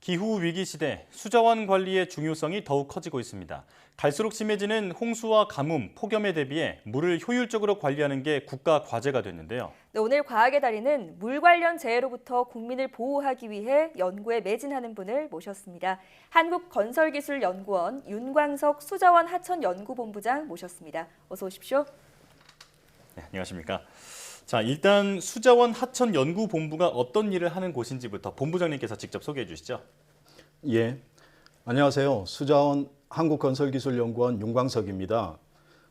기후 위기 시대 수자원 관리의 중요성이 더욱 커지고 있습니다. 갈수록 심해지는 홍수와 가뭄, 폭염에 대비해 물을 효율적으로 관리하는 게 국가 과제가 됐는데요. 네, 오늘 과학의 달인은 물 관련 재해로부터 국민을 보호하기 위해 연구에 매진하는 분을 모셨습니다. 한국건설기술연구원 윤광석 수자원 하천연구본부장 모셨습니다. 어서 오십시오. 네, 안녕하십니까. 자, 일단 수자원 하천 연구 본부가 어떤 일을 하는 곳인지부터 본부장님께서 직접 소개해 주시죠. 예. 안녕하세요. 수자원 한국건설기술연구원 윤광석입니다.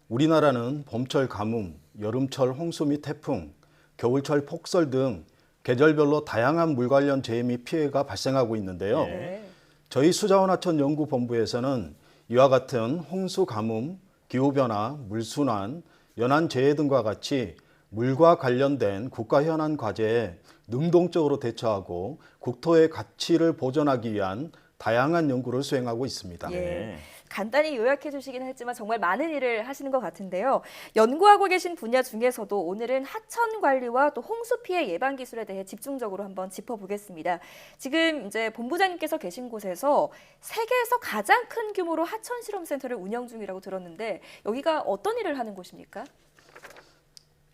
우리나라는 봄철 가뭄, 여름철 홍수 및 태풍, 겨울철 폭설 등 계절별로 다양한 물 관련 재해 및 피해가 발생하고 있는데요. 네. 저희 수자원 하천 연구 본부에서는 이와 같은 홍수 가뭄, 기후변화, 물순환, 연안 재해 등과 같이 물과 관련된 국가 현안 과제에 능동적으로 대처하고 국토의 가치를 보존하기 위한 다양한 연구를 수행하고 있습니다. 예. 네. 간단히 요약해 주시긴 했지만 정말 많은 일을 하시는 것 같은데요. 연구하고 계신 분야 중에서도 오늘은 하천 관리와 또 홍수 피해 예방 기술에 대해 집중적으로 한번 짚어보겠습니다. 지금 이제 본부장님께서 계신 곳에서 세계에서 가장 큰 규모로 하천 실험 센터를 운영 중이라고 들었는데 여기가 어떤 일을 하는 곳입니까?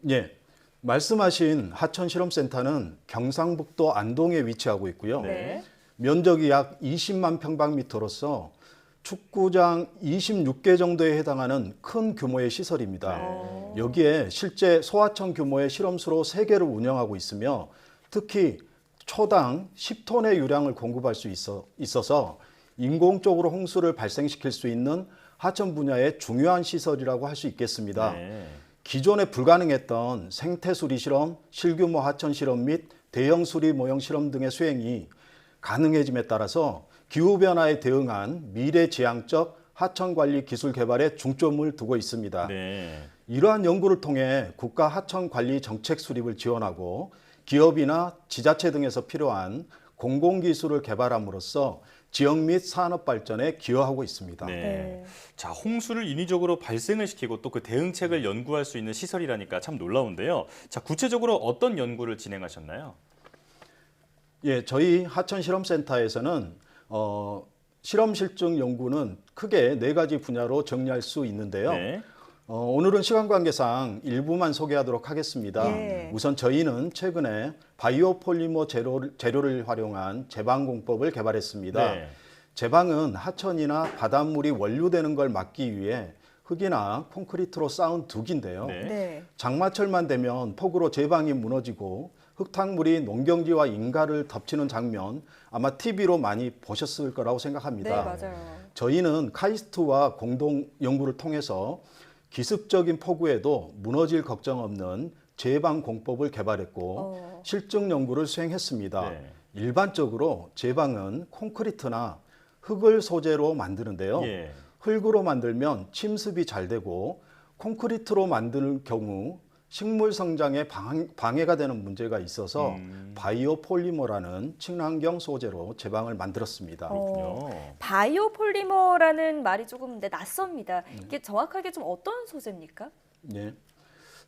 예. 말씀하신 하천 실험센터는 경상북도 안동에 위치하고 있고요. 네. 면적이 약 20만 평방미터로서 축구장 26개 정도에 해당하는 큰 규모의 시설입니다. 어. 여기에 실제 소하천 규모의 실험수로 3개를 운영하고 있으며 특히 초당 10톤의 유량을 공급할 수 있어, 있어서 인공적으로 홍수를 발생시킬 수 있는 하천 분야의 중요한 시설이라고 할 수 있겠습니다. 네. 기존에 불가능했던 생태수리 실험, 실규모 하천 실험 및 대형 수리 모형 실험 등의 수행이 가능해짐에 따라서 기후 변화에 대응한 미래지향적 하천 관리 기술 개발에 중점을 두고 있습니다. 네. 이러한 연구를 통해 국가 하천 관리 정책 수립을 지원하고 기업이나 지자체 등에서 필요한 공공 기술을 개발함으로써 지역 및 산업 발전에 기여하고 있습니다. 네. 네. 자, 홍수를 인위적으로 발생을 시키고 또 그 대응책을 연구할 수 있는 시설이라니까 참 놀라운데요. 자, 구체적으로 어떤 연구를 진행하셨나요? 예, 저희 하천 실험센터에서는 어, 실험 실증 연구는 크게 네 가지 분야로 정리할 수 있는데요. 네. 어, 오늘은 시간 관계상 일부만 소개하도록 하겠습니다. 예. 우선 저희는 최근에 바이오 폴리머 재료를, 재료를 활용한 제방 공법을 개발했습니다. 네. 제방은 하천이나 바닷물이 원류되는 걸 막기 위해 흙이나 콘크리트로 쌓은 둑인데요. 네. 네. 장마철만 되면 폭우로 제방이 무너지고 흙탕물이 농경지와 인가를 덮치는 장면 아마 TV로 많이 보셨을 거라고 네, 생각합니다. 맞아요. 저희는 카이스트와 공동 연구를 통해서 기습적인 폭우에도 무너질 걱정 없는 제방 공법을 개발했고 어. 실증 연구를 수행했습니다. 네. 일반적으로 제방은 콘크리트나 흙을 소재로 만드는데요. 예. 흙으로 만들면 침습이 잘 되고 콘크리트로 만들 경우 식물 성장에 방, 방해 가 되는 문제가 있어서 음. 바이오 폴리머라는 친환경 소재로 제방을 만들었습니다. 어. 그렇군요. 바이오 폴리머라는 말이 조금 네, 낯섭니다. 이게 정확하게 좀 어떤 소재입니까? 예.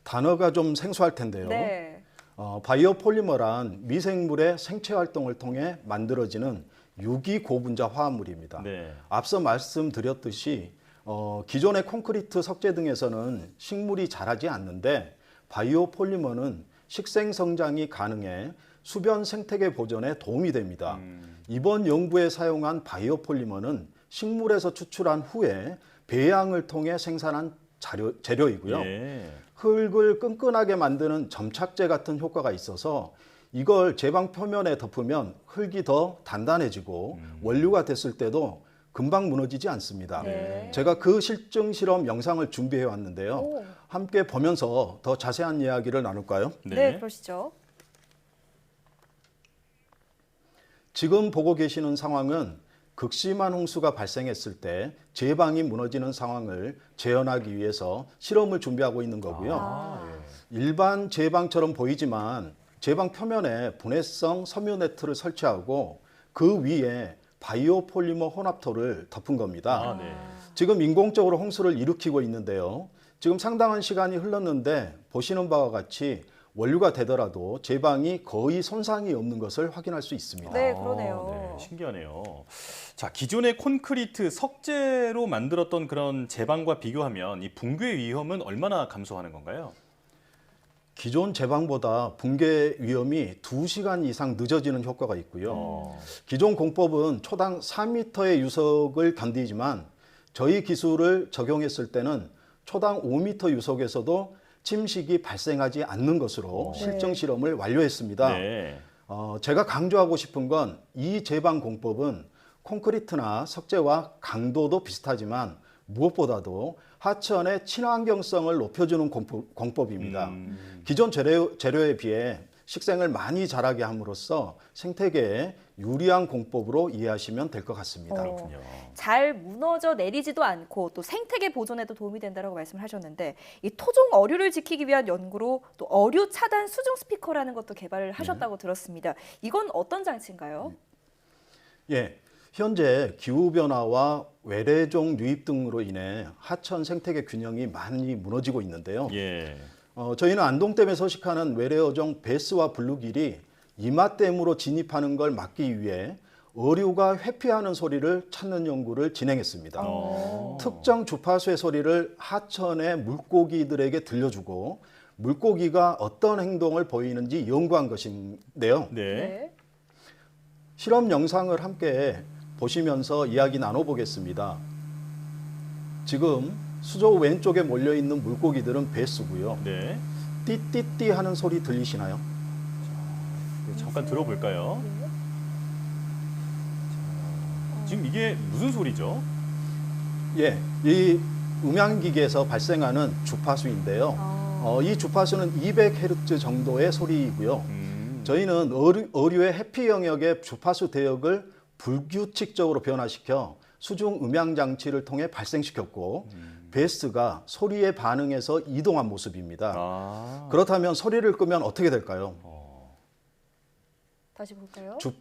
단어가 좀 생소할 텐데요. 네. 어, 바이오 폴리머란 미생물의 생체 활동을 통해 만들어지는 유기 고분자 화합물입니다. 네. 앞서 말씀드렸듯이 어, 기존의 콘크리트 석재 등에서는 식물이 자라지 않는데 바이오 폴리머는 식생 성장이 가능해 수변 생태계 보존에 도움이 됩니다. 음. 이번 연구에 사용한 바이오 폴리머는 식물에서 추출한 후에 배양을 통해 생산한 자료, 재료이고요. 예. 흙을 끈끈하게 만드는 점착제 같은 효과가 있어서 이걸 제방 표면에 덮으면 흙이 더 단단해지고 원료가 됐을 때도 금방 무너지지 않습니다. 네. 제가 그 실증 실험 영상을 준비해 왔는데요. 오. 함께 보면서 더 자세한 이야기를 나눌까요? 네. 그러시죠. 지금 보고 계시는 상황은 극심한 홍수가 발생했을 때 제방이 무너지는 상황을 재현하기 위해서 실험을 준비하고 있는 거고요. 아, 예. 일반 제방처럼 보이지만 제방 표면에 분해성 섬유 네트를 설치하고 그 위에 바이오 폴리머 혼합토를 덮은 겁니다. 아, 네. 지금 인공적으로 홍수를 일으키고 있는데요. 지금 상당한 시간이 흘렀는데 보시는 바와 같이 원료가 되더라도 제방이 거의 손상이 없는 것을 확인할 수 있습니다. 네, 아, 그러네요. 네, 신기하네요. 자, 기존의 콘크리트 석재로 만들었던 그런 제방과 비교하면 이 붕괴 위험은 얼마나 감소하는 건가요? 기존 제방보다 붕괴 위험이 2시간 이상 늦어지는 효과가 있고요. 어, 기존 공법은 초당 4m의 유속을 견디지만 저희 기술을 적용했을 때는 초당 5m 유속에서도 침식이 발생하지 않는 것으로 네. 실증 실험을 완료했습니다. 네. 어, 제가 강조하고 싶은 건 이 제방 공법은 콘크리트나 석재와 강도도 비슷하지만 무엇보다도 하천의 친환경성을 높여주는 공법, 공법 입니다. 음, 기존 재료, 재료에 비해 식생을 많이 자라게 함으로써 생태계에 유리한 공법으로 이해하시면 될 것 같습니다. 어. 잘 무너져 내리지도 않고 또 생태계 보존에도 도움이 된다고 말씀을 하셨는데 이 토종 어류를 지키기 위한 연구로 또 어류 차단 수중 스피커라는 것도 개발을 하셨다고 들었습니다. 이건 어떤 장치인가요? 예, 현재 기후 변화와 외래종 유입 등으로 인해 하천 생태계 균형이 많이 무너지고 있는데요. 예. 어, 저희는 안동댐에 서식하는 외래어종 베스와 블루길이 이마댐으로 진입하는 걸 막기 위해 어류가 회피하는 소리를 찾는 연구를 진행했습니다. 어. 특정 주파수의 소리를 하천의 물고기들에게 들려주고 물고기가 어떤 행동을 보이는지 연구한 것인데요. 네. 실험 영상을 함께 보시면서 이야기 나눠보겠습니다. 지금 수조 왼쪽에 몰려 있는 물고기들은 베스고요. 네. 띠띠띠 하는 소리 들리시나요? 네, 잠깐 들어볼까요? 지금 이게 무슨 소리죠? 예, 이 음향기기에서 발생하는 주파수인데요. 아, 어, 이 주파수는 200Hz 정도의 소리이고요. 음, 저희는 어류, 어류의 해피 영역의 주파수 대역을 불규칙적으로 변화시켜 수중 음향 장치를 통해 발생시켰고 베스가 소리에 반응해서 이동한 모습입니다. 아. 그렇다면 소리를 끄면 어떻게 될까요? 다시 볼까요? 주,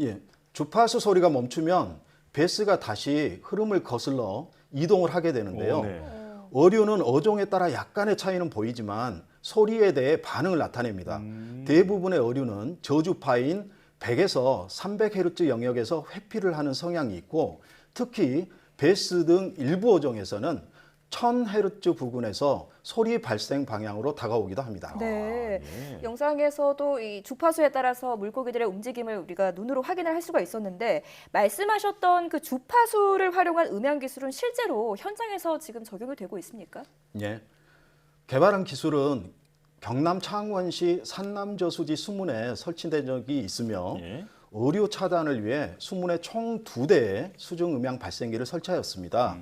예, 주파수 소리가 멈추면 베스가 다시 흐름을 거슬러 이동을 하게 되는데요. 오, 네. 어, 어류는 어종에 따라 약간의 차이는 보이지만 소리에 대해 반응을 나타냅니다. 음. 대부분의 어류는 저주파인 100에서 300Hz 영역에서 회피를 하는 성향이 있고 특히 베스 등 일부 어종에서는 1000Hz 부근에서 소리 발생 방향으로 다가오기도 합니다. 네. 예. 영상에서도 이 주파수에 따라서 물고기들의 움직임을 우리가 눈으로 확인을 할 수가 있었는데 말씀하셨던 그 주파수를 활용한 음향 기술은 실제로 현장에서 지금 적용이 되고 있습니까? 예. 개발한 기술은 경남 창원시 산남저수지 수문에 설치된 적이 있으며 예. 의료 차단을 위해 수문에 총 두 대의 수중 음향 발생기를 설치하였습니다.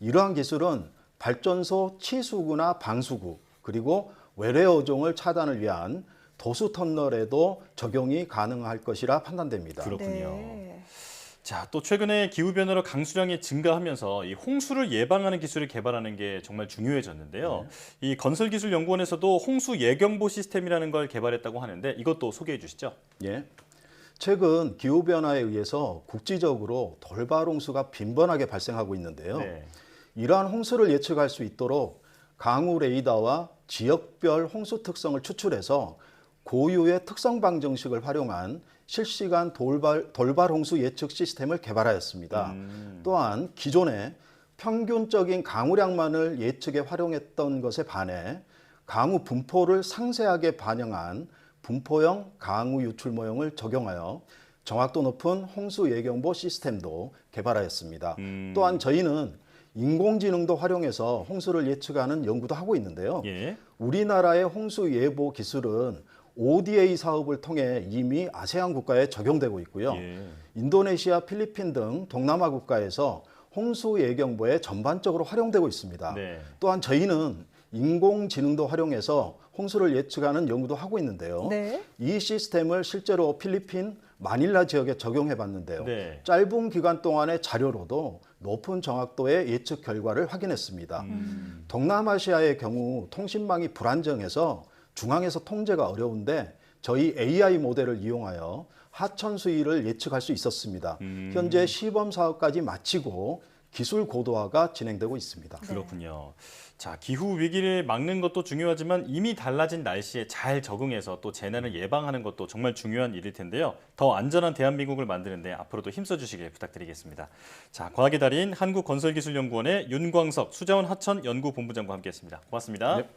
이러한 기술은 발전소 치수구나 방수구 그리고 외래 어종을 차단을 위한 도수 터널에도 적용이 가능할 것이라 판단됩니다. 그렇군요. 네. 자, 또 최근에 기후 변화로 강수량이 증가하면서 이 홍수를 예방하는 기술을 개발하는 게 정말 중요해졌는데요. 이 건설기술연구원에서도 홍수 예경보 시스템이라는 걸 개발했다고 하는데 이것도 소개해 주시죠. 예. 최근 기후 변화에 의해서 국지적으로 돌발 홍수가 빈번하게 발생하고 있는데요. 네. 이러한 홍수를 예측할 수 있도록 강우 레이더와 지역별 홍수 특성을 추출해서 고유의 특성 방정식을 활용한 실시간 돌발, 돌발 홍수 예측 시스템을 개발하였습니다. 음. 또한 기존에 평균적인 강우량만을 예측에 활용했던 것에 반해 강우 분포를 상세하게 반영한 분포형 강우 유출 모형을 적용하여 정확도 높은 홍수 예경보 시스템도 개발하였습니다. 음. 또한 저희는 인공지능도 활용해서 홍수를 예측하는 연구도 하고 있는데요. 예. 우리나라의 홍수 예보 기술은 ODA 사업을 통해 이미 아세안 국가에 적용되고 있고요. 예. 인도네시아, 필리핀 등 동남아 국가에서 홍수 예경보에 전반적으로 활용되고 있습니다. 네. 또한 저희는 인공지능도 활용해서 홍수를 예측하는 연구도 하고 있는데요. 네. 이 시스템을 실제로 필리핀 마닐라 지역에 적용해 봤는데요. 네. 짧은 기간 동안의 자료로도 높은 정확도의 예측 결과를 확인했습니다. 음. 동남아시아의 경우 통신망이 불안정해서 중앙에서 통제가 어려운데 저희 AI 모델을 이용하여 하천 수위를 예측할 수 있었습니다. 음. 현재 시범 사업까지 마치고 기술 고도화가 진행되고 있습니다. 네. 그렇군요. 자, 기후 위기를 막는 것도 중요하지만 이미 달라진 날씨에 잘 적응해서 또 재난을 예방하는 것도 정말 중요한 일일 텐데요. 더 안전한 대한민국을 만드는데 앞으로도 힘써 주시길 부탁드리겠습니다. 자, 과학의 달인 한국건설기술연구원의 윤광석 수자원 하천 연구본부장과 함께했습니다. 고맙습니다. 네,